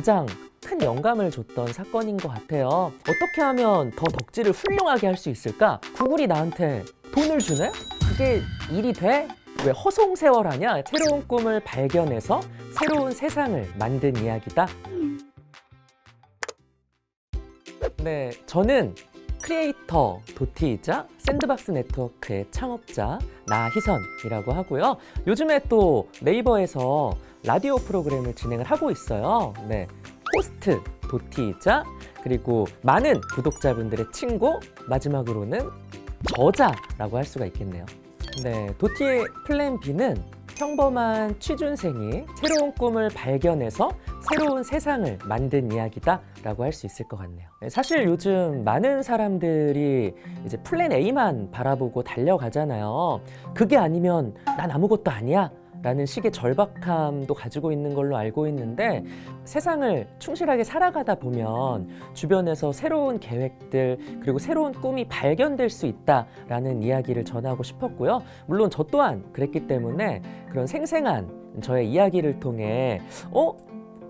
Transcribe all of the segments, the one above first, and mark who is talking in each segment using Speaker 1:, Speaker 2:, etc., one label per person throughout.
Speaker 1: 가장 큰 영감을 줬던 사건인 것 같아요. 어떻게 하면 더 덕질을 훌륭하게 할 수 있을까? 구글이 나한테 돈을 주네? 그게 일이 돼? 왜 허송세월하냐? 새로운 꿈을 발견해서 새로운 세상을 만든 이야기다. 네, 저는 크리에이터 도티이자 샌드박스 네트워크의 창업자 나희선이라고 하고요. 요즘에 또 네이버에서 라디오 프로그램을 진행을 하고 있어요. 네, 호스트 도티이자 그리고 많은 구독자분들의 친구 마지막으로는 저자라고 할 수가 있겠네요. 네, 도티의 플랜 B는 평범한 취준생이 새로운 꿈을 발견해서 새로운 세상을 만든 이야기다라고 할 수 있을 것 같네요. 네, 사실 요즘 많은 사람들이 이제 플랜 A만 바라보고 달려가잖아요. 그게 아니면 난 아무것도 아니야. 라는 식의 절박함도 가지고 있는 걸로 알고 있는데 세상을 충실하게 살아가다 보면 주변에서 새로운 계획들 그리고 새로운 꿈이 발견될 수 있다라는 이야기를 전하고 싶었고요. 물론 저 또한 그랬기 때문에 그런 생생한 저의 이야기를 통해 어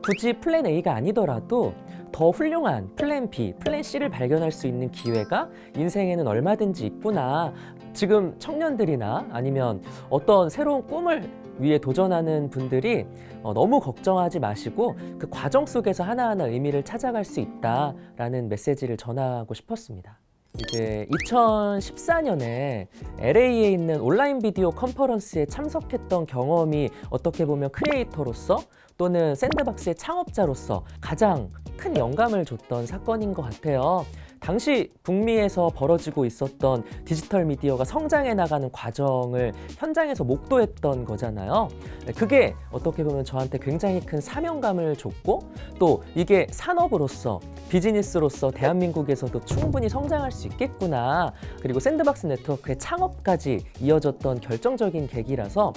Speaker 1: 굳이 플랜 A가 아니더라도 더 훌륭한 플랜 B, 플랜 C를 발견할 수 있는 기회가 인생에는 얼마든지 있구나. 지금 청년들이나 아니면 어떤 새로운 꿈을 위해 도전하는 분들이 어, 너무 걱정하지 마시고 그 과정 속에서 하나하나 의미를 찾아갈 수 있다라는 메시지를 전하고 싶었습니다. 이제 2014년에 LA에 있는 온라인 비디오 컨퍼런스에 참석했던 경험이 어떻게 보면 크리에이터로서 또는 샌드박스의 창업자로서 가장 큰 영감을 줬던 사건인 것 같아요. 당시 북미에서 벌어지고 있었던 디지털 미디어가 성장해 나가는 과정을 현장에서 목도했던 거잖아요. 네, 그게 어떻게 보면 저한테 굉장히 큰 사명감을 줬고 또 이게 산업으로서 비즈니스로서 대한민국에서도 충분히 성장할 수 있겠구나. 그리고 샌드박스 네트워크의 창업까지 이어졌던 결정적인 계기라서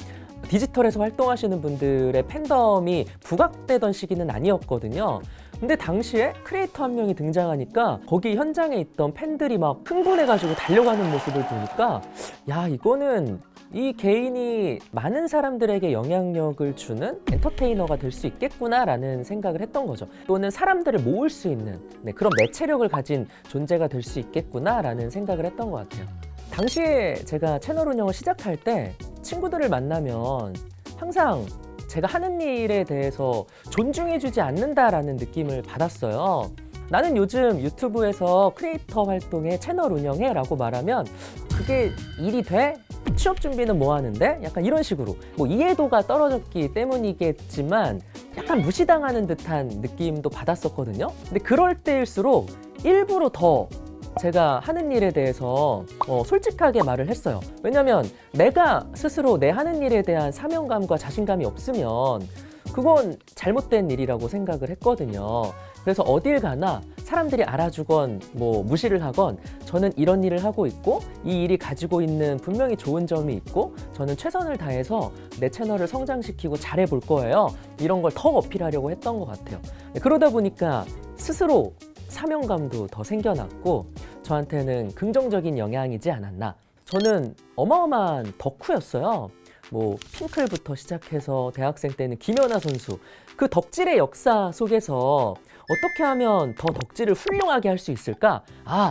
Speaker 1: 디지털에서 활동하시는 분들의 팬덤이 부각되던 시기는 아니었거든요. 근데 당시에 크리에이터 한 명이 등장하니까 거기 현장에 있던 팬들이 막 흥분해가지고 달려가는 모습을 보니까 야 이거는 이 개인이 많은 사람들에게 영향력을 주는 엔터테이너가 될 수 있겠구나라는 생각을 했던 거죠. 또는 사람들을 모을 수 있는 네, 그런 매체력을 가진 존재가 될 수 있겠구나라는 생각을 했던 것 같아요. 당시에 제가 채널 운영을 시작할 때 친구들을 만나면 항상 제가 하는 일에 대해서 존중해주지 않는다라는 느낌을 받았어요. 나는 요즘 유튜브에서 크리에이터 활동에 채널 운영해 라고 말하면 그게 일이 돼? 취업 준비는 뭐 하는데? 약간 이런 식으로 뭐 이해도가 떨어졌기 때문이겠지만 약간 무시당하는 듯한 느낌도 받았었거든요. 근데 그럴 때일수록 일부러 더 제가 하는 일에 대해서 어, 솔직하게 말을 했어요. 왜냐면 내가 스스로 내 하는 일에 대한 사명감과 자신감이 없으면 그건 잘못된 일이라고 생각을 했거든요. 그래서 어딜 가나 사람들이 알아주건 뭐 무시를 하건 저는 이런 일을 하고 있고 이 일이 가지고 있는 분명히 좋은 점이 있고 저는 최선을 다해서 내 채널을 성장시키고 잘해 볼 거예요. 이런 걸 더 어필하려고 했던 것 같아요. 네, 그러다 보니까 스스로 사명감도 더 생겨났고 저한테는 긍정적인 영향이지 않았나. 저는 어마어마한 덕후였어요. 뭐 핑클부터 시작해서 대학생 때는 김연아 선수 그 덕질의 역사 속에서 어떻게 하면 더 덕질을 훌륭하게 할 수 있을까? 아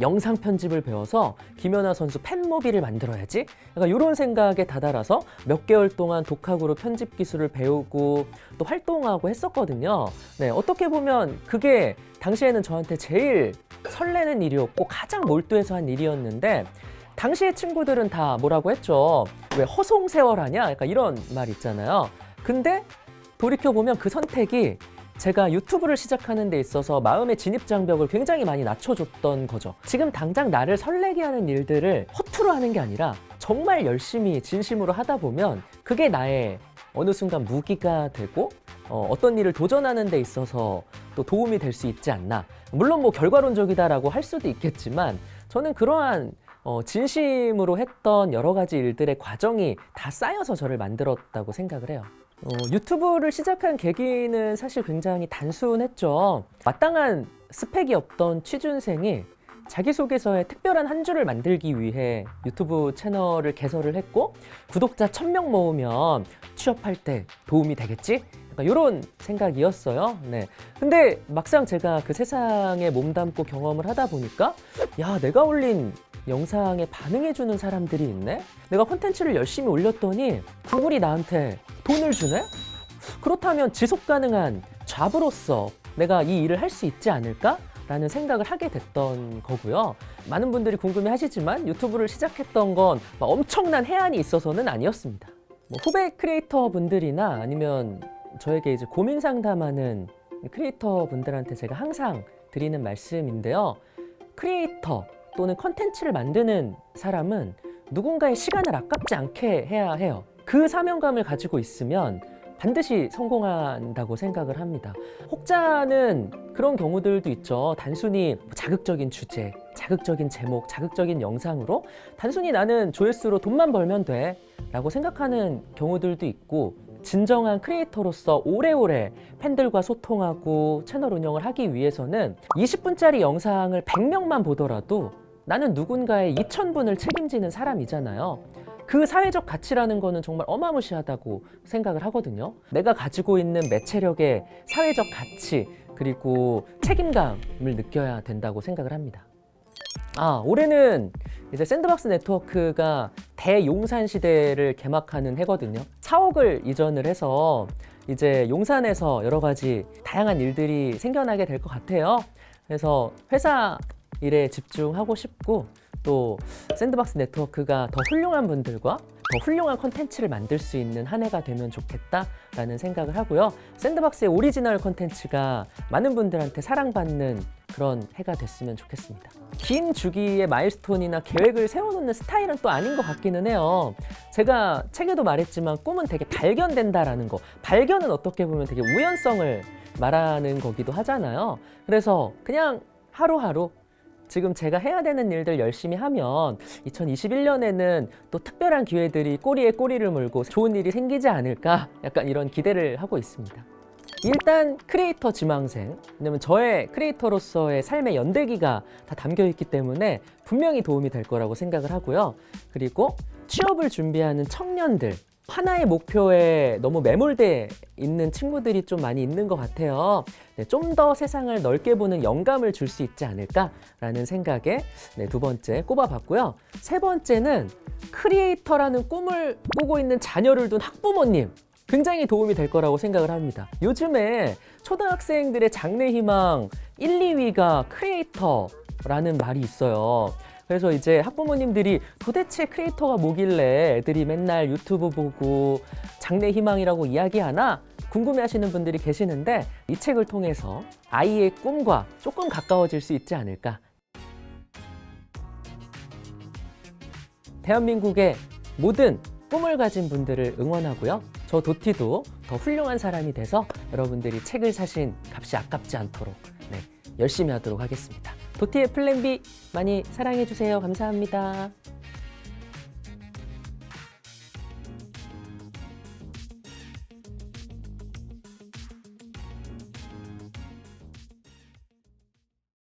Speaker 1: 영상 편집을 배워서 김연아 선수 팬모비를 만들어야지. 약간 이런 생각에 다다라서 몇 개월 동안 독학으로 편집 기술을 배우고 또 활동하고 했었거든요. 네, 어떻게 보면 그게 당시에는 저한테 제일 설레는 일이었고 가장 몰두해서 한 일이었는데 당시의 친구들은 다 뭐라고 했죠. 왜 허송세월하냐? 약간 이런 말 있잖아요. 근데 돌이켜보면 그 선택이 제가 유튜브를 시작하는 데 있어서 마음의 진입 장벽을 굉장히 많이 낮춰줬던 거죠. 지금 당장 나를 설레게 하는 일들을 허투루 하는 게 아니라 정말 열심히 진심으로 하다 보면 그게 나의 어느 순간 무기가 되고 어, 어떤 일을 도전하는 데 있어서 또 도움이 될 수 있지 않나. 물론 뭐 결과론적이다라고 할 수도 있겠지만 저는 그러한 어, 진심으로 했던 여러 가지 일들의 과정이 다 쌓여서 저를 만들었다고 생각을 해요. 어, 유튜브를 시작한 계기는 사실 굉장히 단순했죠. 마땅한 스펙이 없던 취준생이 자기소개서에 특별한 한 줄을 만들기 위해 유튜브 채널을 개설을 했고 구독자 1000명 모으면 취업할 때 도움이 되겠지? 약간 이런 생각이었어요. 네. 근데 막상 제가 그 세상에 몸담고 경험을 하다 보니까 야, 내가 올린 영상에 반응해주는 사람들이 있네? 내가 콘텐츠를 열심히 올렸더니 구글이 나한테 돈을 주네? 그렇다면 지속 가능한 잡으로서 내가 이 일을 할 수 있지 않을까? 라는 생각을 하게 됐던 거고요. 많은 분들이 궁금해 하시지만 유튜브를 시작했던 건막 엄청난 해안이 있어서는 아니었습니다. 뭐 후배 크리에이터 분들이나 아니면 저에게 이제 고민 상담하는 크리에이터 분들한테 제가 항상 드리는 말씀인데요. 크리에이터 또는 컨텐츠를 만드는 사람은 누군가의 시간을 아깝지 않게 해야 해요. 그 사명감을 가지고 있으면 반드시 성공한다고 생각을 합니다. 혹자는 그런 경우들도 있죠. 단순히 자극적인 주제, 자극적인 제목, 자극적인 영상으로 단순히 나는 조회수로 돈만 벌면 돼 라고 생각하는 경우들도 있고 진정한 크리에이터로서 오래오래 팬들과 소통하고 채널 운영을 하기 위해서는 20분짜리 영상을 100명만 보더라도 나는 누군가의 2,000분을 책임지는 사람이잖아요. 그 사회적 가치라는 거는 정말 어마무시하다고 생각을 하거든요. 내가 가지고 있는 매체력의 사회적 가치 그리고 책임감을 느껴야 된다고 생각을 합니다. 아, 올해는 이제 샌드박스 네트워크가 대용산 시대를 개막하는 해거든요. 사옥을 이전을 해서 이제 용산에서 여러 가지 다양한 일들이 생겨나게 될 것 같아요. 그래서 회사 일에 집중하고 싶고 또 샌드박스 네트워크가 더 훌륭한 분들과 더 훌륭한 컨텐츠를 만들 수 있는 한 해가 되면 좋겠다라는 생각을 하고요. 샌드박스의 오리지널 컨텐츠가 많은 분들한테 사랑받는 그런 해가 됐으면 좋겠습니다. 긴 주기의 마일스톤이나 계획을 세워놓는 스타일은 또 아닌 것 같기는 해요. 제가 책에도 말했지만 꿈은 되게 발견된다라는 거. 발견은 어떻게 보면 되게 우연성을 말하는 거기도 하잖아요. 그래서 그냥 하루하루 지금 제가 해야 되는 일들 열심히 하면 2021년에는 또 특별한 기회들이 꼬리에 꼬리를 물고 좋은 일이 생기지 않을까 약간 이런 기대를 하고 있습니다. 일단 크리에이터 지망생 왜냐면 저의 크리에이터로서의 삶의 연대기가 다 담겨 있기 때문에 분명히 도움이 될 거라고 생각을 하고요. 그리고 취업을 준비하는 청년들 하나의 목표에 너무 매몰돼 있는 친구들이 좀 많이 있는 것 같아요. 네, 좀 더 세상을 넓게 보는 영감을 줄 수 있지 않을까라는 생각에 네, 두 번째 꼽아봤고요. 세 번째는 크리에이터라는 꿈을 꾸고 있는 자녀를 둔 학부모님 굉장히 도움이 될 거라고 생각을 합니다. 요즘에 초등학생들의 장래 희망 1, 2위가 크리에이터라는 말이 있어요. 그래서 이제 학부모님들이 도대체 크리에이터가 뭐길래 애들이 맨날 유튜브 보고 장래 희망이라고 이야기하나 궁금해 하시는 분들이 계시는데 이 책을 통해서 아이의 꿈과 조금 가까워질 수 있지 않을까. 대한민국의 모든 꿈을 가진 분들을 응원하고요. 저 도티도 더 훌륭한 사람이 돼서 여러분들이 책을 사신 값이 아깝지 않도록 네, 열심히 하도록 하겠습니다. 도티의 플랜 B 많이 사랑해 주세요. 감사합니다.